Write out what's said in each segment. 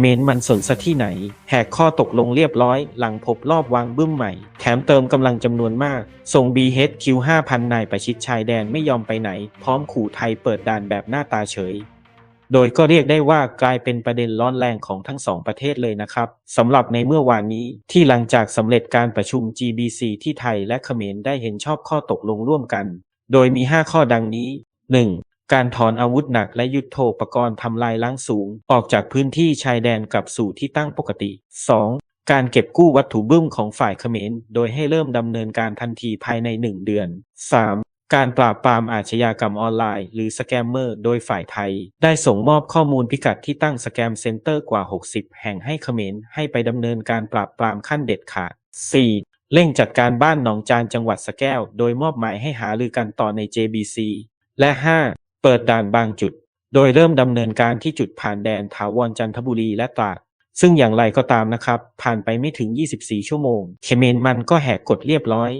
เมนมันสนซะที่ไหน แหกข้อตกลงเรียบร้อย หลังพบรอบวางบึ้มใหม่ แถมเติมกำลังจำนวนมาก ส่ง BHQ 5,000 นายประชิดชายแดนไม่ยอมไปไหน พร้อมขู่ไทยเปิดด่านแบบหน้าตาเฉยโดยก็เรียกได้ว่ากลายเป็นประเด็นร้อนแรงของทั้งสองประเทศเลยนะครับสำหรับในเมื่อวานนี้ที่หลังจากสำเร็จการประชุม GBC ที่ไทยและเขมรได้เห็นชอบข้อตกลงร่วมกัน โดยมี 5 ข้อดังนี้ 1. การถอนอาวุธหนักและยุทโธปกรณ์ทำลายล้างสูง ออกจากพื้นที่ชายแดนกลับสู่ที่ตั้งปกติ 2. การเก็บกู้วัตถุบึ้มของฝ่ายเขมร โดยให้เริ่มดำเนินการทันทีภายใน 1 เดือน 3. การปราบปรามอาชญากรรมออนไลน์หรือสแกมเมอร์โดยฝ่ายไทย ได้ส่งมอบข้อมูลพิกัดที่ตั้งสแกมเซ็นเตอร์กว่า 60 แห่งให้เขมรให้ไปดำเนินการปราบปรามขั้นเด็ดขาด 4. เร่งจัดการบ้านหนองจานจังหวัดสแก้ว โดยมอบหมายให้หารือกันต่อใน JBC และ 5. เปิดด่านบางจุด โดยเริ่มดำเนินการที่จุดผ่านแดนถาวรจันทบุรีและตราดซึ่งอย่างไรก็ตามนะครับ ผ่านไปไม่ถึง 24 ชั่วโมงเคเมนมันก็แหกกฎเรียบร้อย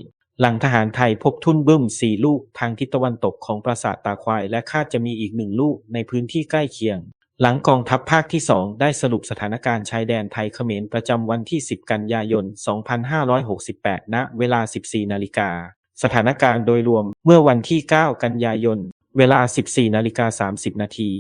หลังทหารไทยพบทุ่นบึ้ม 4 ลูกทางทิศตะวันตกของปราสาทตาควาย และคาดจะมีอีกหนึ่งลูกในพื้นที่ใกล้เคียง หลังกองทัพภาคที่ 2 ได้สรุปสถานการณ์ชายแดนไทยเขมรประจำวันที่ 10 กันยายน 2568 ณ เวลา 14 นาฬิกา สถานการณ์โดยรวมเมื่อวันที่ 9 กันยายน เวลา 14นาฬิกา30 นาที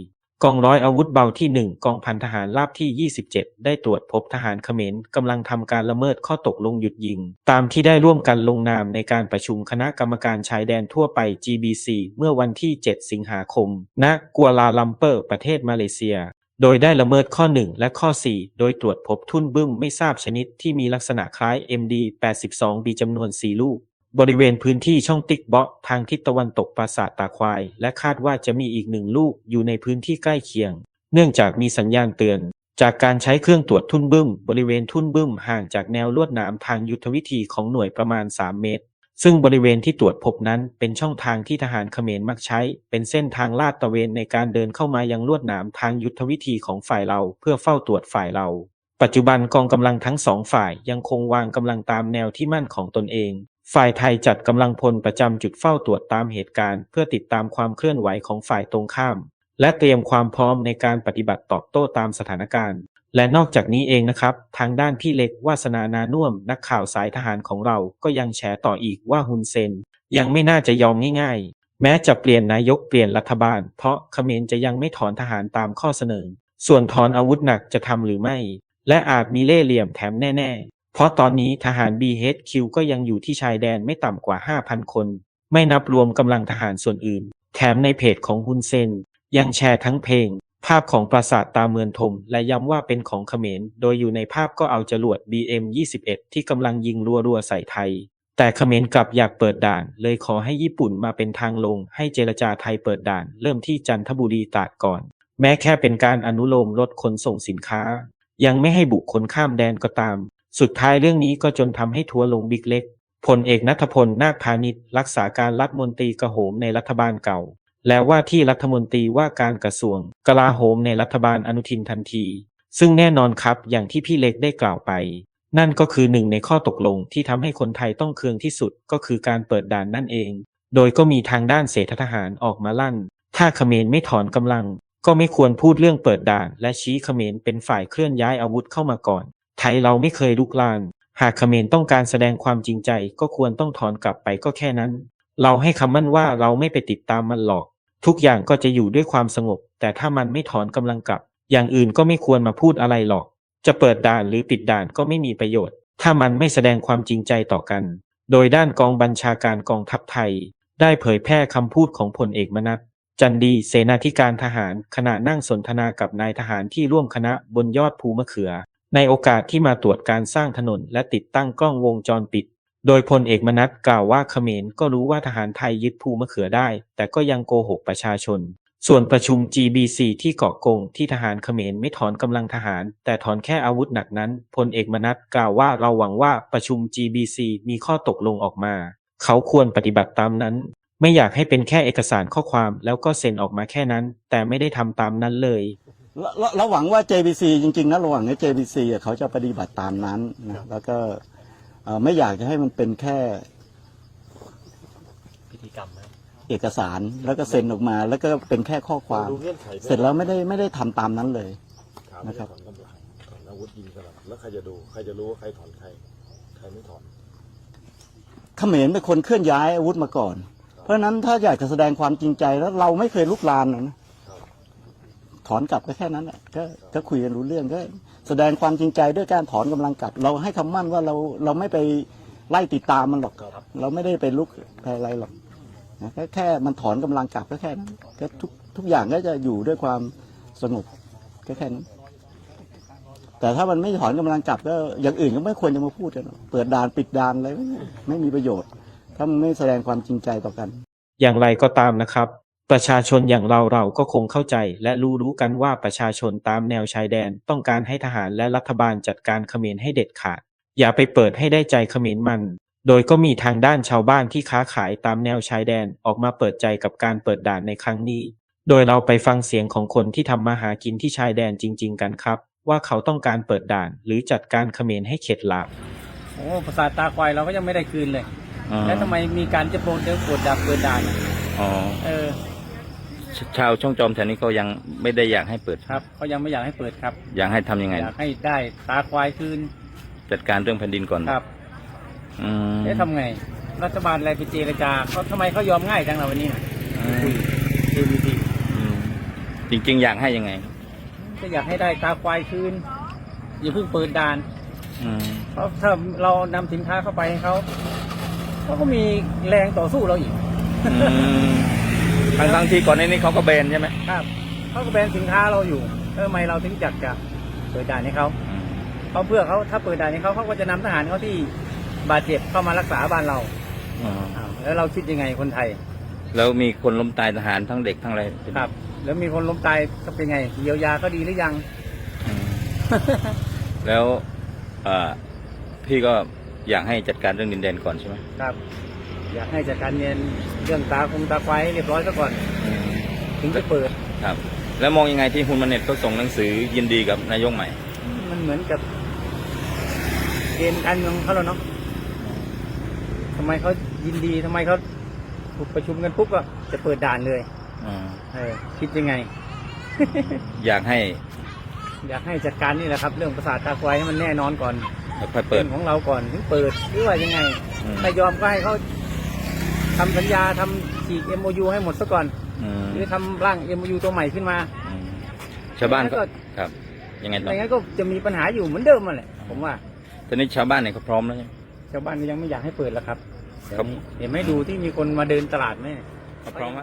กองร้อยอาวุธเบาที่ 1 กองพันทหารราบที่ 27 ได้ตรวจพบทหารเขมรกำลังทำการละเมิดข้อตกลงหยุดยิง ตามที่ได้ร่วมกันลงนามในการประชุมคณะกรรมการชายแดนทั่วไป GBC เมื่อวันที่ 7 สิงหาคม ณ กัวลาลัมเปอร์ ประเทศมาเลเซียโดยได้ละเมิดข้อ 1 และข้อ 4 โดยตรวจพบทุ่นบึ้มไม่ทราบชนิดที่มีลักษณะคล้าย MD 82 B จำนวน 4 ลูก บริเวณพื้นที่ช่องติ๊กเบาะทางทิศตะวันตกปราสาทตาควาย และคาดว่าจะมีอีกหนึ่งลูกอยู่ในพื้นที่ใกล้เคียง เนื่องจากมีสัญญาณเตือน จากการใช้เครื่องตรวจทุ่นบึ้ม บริเวณทุ่นบึ้มห่างจากแนวลวดหนามทางยุทธวิธีของหน่วยประมาณ 3 เมตร ซึ่งบริเวณที่ตรวจพบนั้นเป็นช่องทางที่ทหารเขมรมักใช้ เป็นเส้นทางลาดตระเวนในการเดินเข้ามายังลวดหนามทางยุทธวิธีของฝ่ายเราเพื่อเฝ้าตรวจฝ่ายเรา ปัจจุบันกองกำลังทั้งสองฝ่ายยังคงวางกำลังตามแนวที่มั่นของตนเอง ฝ่ายไทยจัดกำลังพลประจำจุดเฝ้าตรวจตามเหตุการณ์ เพื่อติดตามความเคลื่อนไหวของฝ่ายตรงข้าม และเตรียมความพร้อมในการปฏิบัติตอบโต้ตามสถานการณ์ และนอกจากนี้เองนะครับ ทางด้านพี่เล็กวาสนานานุ่มนักข่าวสายทหารของเราก็ยังแฉต่ออีกว่าฮุนเซน ยังไม่น่าจะยอมง่ายๆ แม้จะเปลี่ยนนายกเปลี่ยนรัฐบาล เพราะเขมรจะยังไม่ถอนทหารตามข้อเสนอ ส่วนถอนอาวุธหนักจะทำหรือไม่ และอาจมีเล่ห์เหลี่ยมแถมแน่ ๆ เพราะตอนนี้ทหาร BHQ ก็ยังอยู่ที่ชายแดนไม่ต่ำกว่า 5,000 คน ไม่นับรวมกำลังทหารส่วนอื่น แถมในเพจของฮุนเซน ยังแชร์ทั้งเพลง ภาพของปราสาทตาเมือนทม และย้ำว่าเป็นของเขมร โดยอยู่ในภาพก็เอาจรวด BM21 ที่กำลังยิงรัวๆใส่ไทย แต่เขมรกลับอยากเปิดด่าน เลยขอให้ญี่ปุ่นมาเป็นทางลง ให้เจรจาไทยเปิดด่าน เริ่มที่จันทบุรีตาดก่อน แม้แค่เป็นการอนุโลมลดขนส่งสินค้า ยังไม่ให้บุคคลข้ามแดนก็ตาม สุดท้ายเรื่องนี้ก็จนทำให้ทัวลงบิ๊กเล็กพลเอกนัทพลนาคพาณิชย์รักษาการรัฐมนตรีกระโหมในรัฐบาลเก่า และว่าที่รัฐมนตรีว่าการกระทรวง กลาโหมในรัฐบาลอนุทินทันที ซึ่งแน่นอนครับอย่างที่พี่เล็กได้กล่าวไป นั่นก็คือหนึ่งในข้อตกลงที่ทำให้คนไทยต้องเคืองที่สุดก็คือการเปิดด่านนั่นเอง โดยก็มีทางด้านเศรษฐทหารออกมาลั่น ถ้าเขมรไม่ถอนกำลัง ก็ไม่ควรพูดเรื่องเปิดด่าน และชี้เขมรเป็นฝ่ายเคลื่อนย้ายอาวุธเข้ามาก่อน ไทยเราไม่เคยลุกลาน หากเขมรต้องการแสดงความจริงใจก็ควรต้องถอนกลับไปก็แค่นั้น เราให้คำมั่นว่าเราไม่ไปติดตามมันหรอก ทุกอย่างก็จะอยู่ด้วยความสงบ แต่ถ้ามันไม่ถอนกำลังกลับ อย่างอื่นก็ไม่ควรมาพูดอะไรหรอก จะเปิดด่านหรือปิดด่านก็ไม่มีประโยชน์ ถ้ามันไม่แสดงความจริงใจต่อกัน โดยด้านกองบัญชาการกองทัพไทย ได้เผยแพร่คำพูดของพลเอกมนัสจันดีเสนาธิการทหารขณะนั่งสนทนากับนายทหารที่ร่วมคณะบนยอดภูมะเขือ ในโอกาสที่มาตรวจการสร้างถนนและติดตั้งกล้องวงจรปิด โดยพลเอกมนัสกล่าวว่าเขมรก็รู้ว่าทหารไทยยึดภูมะเขือได้ แต่ก็ยังโกหกประชาชน ส่วนประชุม GBC ที่เกาะกงที่ทหารเขมรไม่ถอนกำลังทหาร แต่ถอนแค่อาวุธหนักนั้นพลเอกมนัสกล่าวว่าเราหวังว่าประชุม GBC มีข้อตกลงออกมา เขาควรปฏิบัติตามนั้น ไม่อยากให้เป็นแค่เอกสารข้อความแล้วก็เซ็นออกมาแค่นั้น แต่ไม่ได้ทำตามนั้นเลย เราเราเราหวังว่า JBC จริง ๆ นะเราหวังว่า JBC อะเขาจะปฏิบัติตามนั้นนะแล้วก็เอ่อไม่อยากจะให้มันเป็นแค่ พิธีกรรมนะเอกสารแล้วก็เซ็นออกมา แล้วก็เป็นแค่ข้อความ ดูเงื่อนไขด้วยเสร็จแล้วไม่ได้ไม่ได้ทำตามนั้นเลย ถามนะครับถอนกำลังอาวุธยิงสลับแล้วใครจะดูใครจะรู้ว่าใครถอนใคร ใครไม่ถอน เขมรเป็นคนเคลื่อนย้ายอาวุธมาก่อน เพราะฉะนั้นถ้าอยากจะแสดงความจริงใจแล้วเราไม่เคยลุกลานนะ ถอนกลับก็แค่นั้นแหละก็ก็คุยกันรู้เรื่องก็แสดงความจริงใจด้วยการถอนกำลังกลับ เราให้คำมั่นว่าเราเราไม่ไปไล่ติดตามมันหรอกครับเราไม่ได้ไปลุกอะไรหรอกนะก็แค่มันถอนกำลังกลับก็แค่นั้นก็ทุกทุกอย่างก็จะอยู่ด้วยความสงบก็แค่นั้นแต่ถ้ามันไม่ถอนกำลังกลับก็อย่างอื่นก็ไม่ควรจะมาพูดกันหรอกเปิดด่านปิดด่านอะไรไม่ไม่มีประโยชน์ ถ้ามันไม่แสดงความจริงใจต่อกัน อย่างไรก็ตามนะครับ ประชาชนอย่างเราเราก็คงเข้าใจ และรู้รู้กันว่าประชาชนตามแนวชายแดน ต้องการให้ทหารและรัฐบาลจัดการเขมรให้เด็ดขาด อย่าไปเปิดให้ได้ใจเขมรมัน โดยก็มีทางด้านชาวบ้านที่ค้าขายตามแนวชายแดนออกมาเปิดใจกับการเปิดด่านในครั้งนี้ โดยเราไปฟังเสียงของคนที่ทำมาหากินที่ชายแดนจริง ๆ กันครับ ว่าเขาต้องการเปิดด่าน หรือจัดการเขมรให้เข็ดหลาบโอ้ประสาทตาควายเราก็ยังไม่ได้คืนเลย แล้วทำไมมีการจะโปรดเดินปวดดับเปิดด่านอะอ๋อเออ ชชาวช่องจอมแถวนี้ก็ยังไม่ได้อยากให้เปิด ครับเขายังไม่อยากให้เปิดครับอยากให้ทำยังไง อยากให้ได้ตาควายคืนจัดการเรื่องแผ่นดินก่อนครับอืมเอ๊ะทำไง รัฐบาลอะไรไปเจรจาเขาทำไมเขายอมง่ายจังเราวันนี้น่ะอืมคุย ABP อืมจริง ๆ อยากให้ยังไง ก็อยากให้ได้ตาควายคืนอย่าเพิ่งเปิดด่านอืมเพราะถ้าเรานำสินค้าเข้าไปให้เขาเขาก็มีแรงต่อสู้เราอีก อืม ทั้งทั้งๆที่ก่อนหน้านี้เขาก็แบนใช่ไหมครับเขาก็แบนสินค้าเราอยู่แล้วทำไมเราถึงจัดจะเปิดด่านให้เขาอืมเพราะเพื่อเขาถ้าเปิดด่านให้เขาเขาก็จะนำทหารเขาที่บาดเจ็บเข้ามารักษาบ้านเราอ๋ออ้าวแล้วเราคิดยังไงคนไทยแล้วมีคนล้มตายทหารทั้งเด็กทั้งอะไรครับ แล้วมีคนล้มตายก็เป็นไงเยียวยาก็ดีหรือยัง อืมแล้วเอ่อพี่ก็อยากให้จัดการเรื่องดินแดนก่อนใช่ไหม ครับ อยากให้จัดการเรียนเรื่องตาคงตาควายให้เรียบร้อยซะก่อนอืมถึงจะเปิดครับ แล้วมองยังไงที่ฮุนมันเน็ตก็ส่งหนังสือยินดีกับนายกใหม่ มันเหมือนกับเกณฑ์การเมืองเขาแล้วเนาะทำไมเขายินดีทำไมเขาถูกประชุมกันปุ๊บก็จะเปิดด่านเลยอืมเออคิดยังไง อยากให้ อยากให้จัดการนี่แหละครับ เรื่องประสาทตาควายให้มันแน่นอนก่อนค่อยๆเปิดรื่องของเราก่อนถึงเปิดหรือว่ายังไงอืมถ้ายอมก็ให้เขา ทำสัญญาทำฉีก MOU ให้หมดซะก่อน อืมหรือทำร่าง MOU ตัวใหม่ขึ้นมา อืมชาวบ้านก็แล้วก็ ครับ ยังไงต่อไม่งั้นก็จะมีปัญหาอยู่เหมือนเดิมมาแหละผมว่า ตอนนี้ชาวบ้านเนี่ยเขาพร้อมแล้วใช่ไหม ชาวบ้านก็ยังไม่อยากให้เปิดแล้วครับครับเห็นไหมดูที่มีคนมาเดินตลาดไหมเขาพร้อมไหม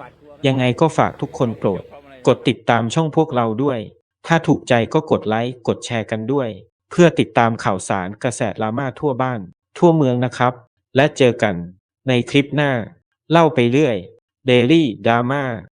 ยังไงก็ฝากทุกคนโปรด กดติดตามช่องพวกเราด้วย ถ้าถูกใจก็กดไลค์ กดแชร์กันด้วย เพื่อติดตามข่าวสารกระแสดราม่าทั่วบ้าน ทั่วเมืองนะครับ และเจอกันในคลิปหน้า เล่าไปเรื่อยเดลี่ดราม่า